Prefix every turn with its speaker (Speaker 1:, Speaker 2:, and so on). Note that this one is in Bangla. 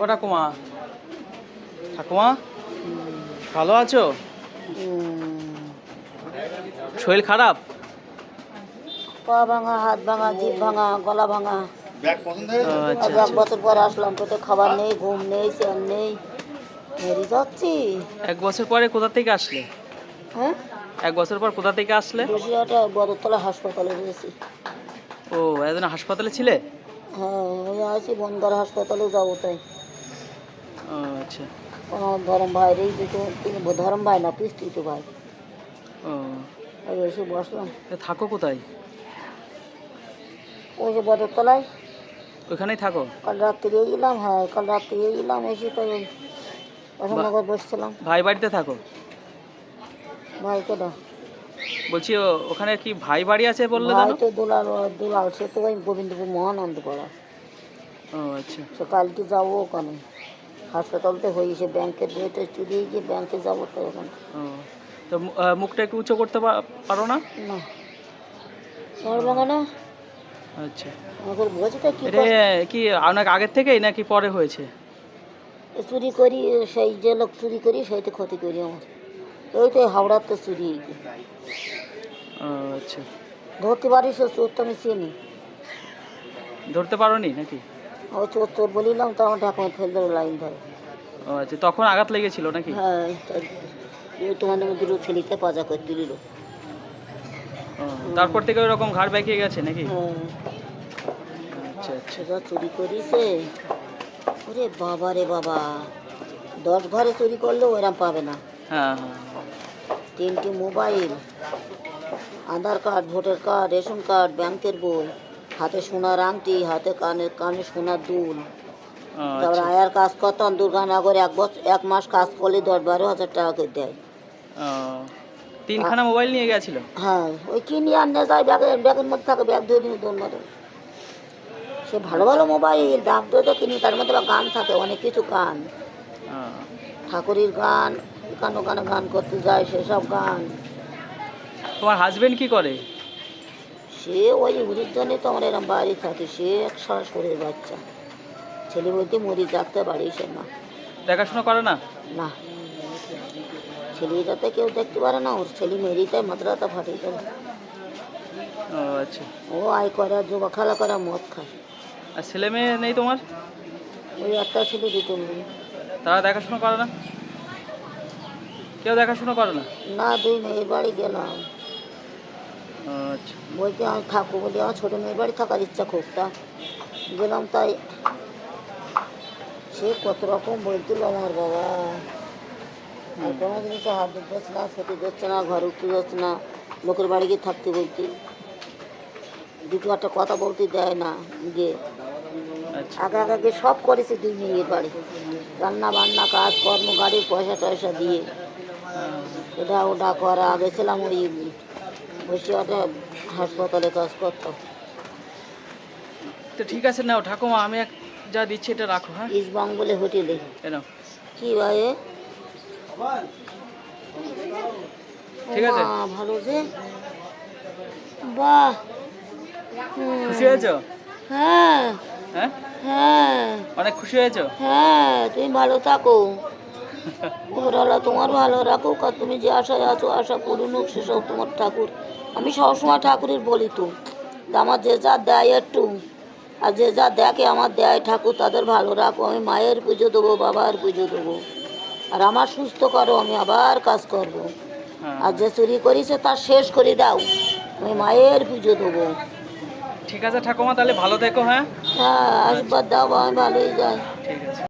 Speaker 1: ও ঠাকুমা। ঠাকুমা ভালো আছো? শরীর খারাপ?
Speaker 2: পা ভাঙা হাত ভাঙা জিভ ভাঙা গলা ভাঙা।
Speaker 1: আচ্ছা
Speaker 2: এক
Speaker 1: আচ্ছা।
Speaker 2: বছর পর আসলাম পেটে খাবার নেই ঘুম নেই চ্যান নেই। মেরে যাচ্ছি।
Speaker 1: এক বছর পরে কোথা থেকে আসলে?
Speaker 2: হ্যাঁ?
Speaker 1: এক বছর পর কোথা থেকে আসলে?
Speaker 2: বদরতলা হাসপাতালে রয়েছি
Speaker 1: ও এতদিন হাসপাতালে ছিলে?
Speaker 2: হ্যাঁ আছি বনগার হাসপাতালে যাব তাই।
Speaker 1: আচ্ছা।
Speaker 2: আমার ধরম ভাই রেই দুটো তিনি ধরম ভাই না পিস্তি তো ভাই।
Speaker 1: ও।
Speaker 2: এসে বসলাম।
Speaker 1: তা থাকো কোথায়?
Speaker 2: ওই যে বদরতলায়।
Speaker 1: ওইখানেই থাকো?
Speaker 2: কাল রাত্রে গেলাম হ্যাঁ কাল রাত্রে গেলাম এসে ওই অশোকনগর বসছিলাম।
Speaker 1: ভাই বাড়িতে থাকো?
Speaker 2: ভাই কেডা
Speaker 1: বলছি ওখানে কি ভাই বাড়ি আছে বললে
Speaker 2: ভাই তো দুলাল দুলাল সে তো গোবিন্দপুর মহানন্দ পাড়া
Speaker 1: ও আচ্ছা।
Speaker 2: সে কালকে যাব ওখানে। হাসপাতালতে হয়ে সে ব্যাংকের বইটা চুরি হয়ে গিয়ে ব্যাংকে যাব তো
Speaker 1: এখন। তো মুখটা একটু উঁচু করতে পারো না?
Speaker 2: না। তোমার বাগানে
Speaker 1: আচ্ছা।
Speaker 2: আমাকে বোঝটা কি
Speaker 1: এটা কি অনেক আগের থেকেই নাকি পরে হয়েছে?
Speaker 2: চুরি করি সেই যে লোক চুরি করি তো ক্ষতি করি আমার। এই তো হাওড়ার তো চুরি
Speaker 1: আচ্ছা।
Speaker 2: ধরতে পারিস চোর তো আমি চিনি।
Speaker 1: ধরতে পারোনি নাকি?
Speaker 2: ও চোর চোর বলিলাম তো আমার ফেল ধরে লাইন ধরে।
Speaker 1: ও আচ্ছা তখন আঘাত লেগেছিল নাকি?
Speaker 2: হ্যাঁ ছেলেতে পাজা করে দিল।
Speaker 1: তারপর থেকে ওরকম ঘাড় বেঁকিয়ে গেছে নাকি?
Speaker 2: হ্যাঁ।
Speaker 1: আচ্ছা আচ্ছা।
Speaker 2: চুরি করিছে। ওরে বাবা রে বাবা। দশ ঘরে চুরি করলেও ওইরকম পাবে না।
Speaker 1: হ্যাঁ হ্যাঁ।
Speaker 2: তিনটি mobile Aadhaar card voter card ration card ব্যাংকের বই। হাতে সোনার আংটি হাতে কানে কানে সোনার দুল। তারপর
Speaker 1: আচ্ছা
Speaker 2: আয়ার কাজ করতাম দুর্গানগরে এক বছর এক মাস কাজ করলে দশ বারো হাজার টাকা করে দেয়।
Speaker 1: তিনখানা মোবাইল নিয়ে গেছিল?
Speaker 2: হ্যাঁ ওই কিনে আনতে যায় ব্যাগের ব্যাগের মধ্যে থাকে ব্যাগ ধরে দিন দৌড় মারে সে ভালো ভালো মোবাইল দাম দিয়ে তো কিনি তার মধ্যে গান থাকে অনেক কিছু গান। ঠাকুরের গান গান ওখানে গান করতে যায় সেসব গান।
Speaker 1: তোমার হাজবেন্ড কি করে?
Speaker 2: সে ওই উড়ির জন্যে তো আমরা এরকম বাড়ি থাকি সে এক সরাসরি বাচ্চা। ছেলে বলতে মরি পারি সে না।
Speaker 1: দেখাশোনা করে না?
Speaker 2: না। ছেলেটাতে কেউ দেখতে পারে না ওর ছেলে মেরিতে মাত্রাটা ফাটিয়ে দেবে
Speaker 1: ও আচ্ছা।
Speaker 2: ও আয় করে আর জোবা খেলা করে মদ খায়।
Speaker 1: আর ছেলে মেয়ে নেই তোমার?
Speaker 2: ওই একটা ছেলে দুটো মেয়ে।
Speaker 1: তারা দেখাশোনা করে না? কেউ দেখাশোনা করে না?
Speaker 2: না দুই মেয়ের বাড়ি গেলাম।
Speaker 1: আচ্ছা।
Speaker 2: বলতে আমি থাকব বলি আমার ছোটো মেয়ের বাড়ি থাকার ইচ্ছা খুব তা। গেলাম তাই। সে কত রকম বলছিল আমার বাবা। আর কোনো জিনিসে হাত যাচ্ছে না ছুটি যাচ্ছে না ঘরে উঠতে যাচ্ছে না লোকের বাড়ি গিয়ে থাকতে বলতে দুটো একটা কথা বলতে দেয় না গিয়ে
Speaker 1: আচ্ছা।
Speaker 2: আগে আগে গিয়ে সব করেছে দুই মেয়ের বাড়ি। রান্না বান্না কাজ কর্ম গাড়ির পয়সা টয়সা দিয়ে। এটা ওটা করা আগে ছিলাম ওই হাসপাতালে কাজ করতাম।
Speaker 1: তো ঠিক আছে নাও ঠাকুমা আমি এক যা দিচ্ছি এটা রাখো হ্যাঁ?
Speaker 2: ইস্ট হোটেলে
Speaker 1: নাও।
Speaker 2: কি ভাই
Speaker 1: ঠিক আছে।
Speaker 2: ভালো যে? বাহ!
Speaker 1: খুশি হয়েছো?
Speaker 2: হ্যাঁ।
Speaker 1: হ্যাঁ?
Speaker 2: হ্যাঁ।
Speaker 1: অনেক খুশি হয়েছো?
Speaker 2: হ্যাঁ তুমি ভালো থাকো। ওরালা তোমার ভালো রাখুক আর তুমি যে আশায় আছো আশা পূরণ হোক সেসব তোমার ঠাকুর। আমি সবসময় ঠাকুরের বলি তো আমার যে যা দেয় একটু আর যে যা দেখে আমার দেয় ঠাকুর তাদের ভালো রাখো। আমি মায়ের পুজো দেবো বাবার পুজো দেবো। আর আমার সুস্থ করো আমি আবার কাজ করব।
Speaker 1: হ্যাঁ।
Speaker 2: আর যে চুরি করেছে তার শেষ করে দাও। আমি মায়ের পুজো দেবো।
Speaker 1: ঠিক আছে ঠাকুমা তাহলে ভালো থেকো হ্যাঁ?
Speaker 2: হ্যাঁ আশীর্বাদ দাও আমি ভালোই যাই।
Speaker 1: ঠিক আছে।